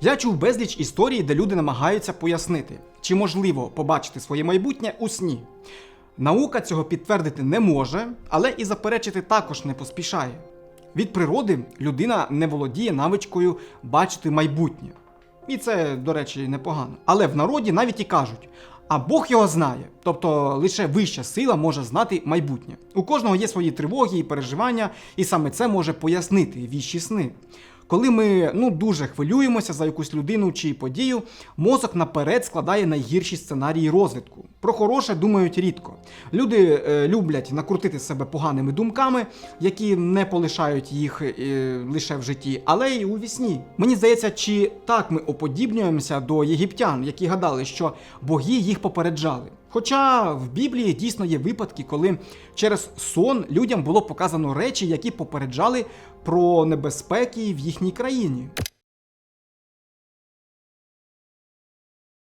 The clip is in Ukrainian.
Я чув безліч історій, де люди намагаються пояснити, чи можливо побачити своє майбутнє у сні. Наука цього підтвердити не може, але і заперечити також не поспішає. Від природи людина не володіє навичкою бачити майбутнє. І це, до речі, непогано. Але в народі навіть і кажуть: а Бог його знає, тобто лише вища сила може знати майбутнє. У кожного є свої тривоги і переживання, і саме це може пояснити віщі сни. Коли ми ну дуже хвилюємося за якусь людину чи подію, мозок наперед складає найгірші сценарії розвитку. Про хороше думають рідко. Люди е, люблять накрутити себе поганими думками, які не полишають їх е, лише в житті, але й у вісні. Мені здається, чи так ми оподібнюємося до єгиптян, які гадали, що боги їх попереджали. Хоча в Біблії дійсно є випадки, коли через сон людям було показано речі, які попереджали про небезпеки в їхній країні.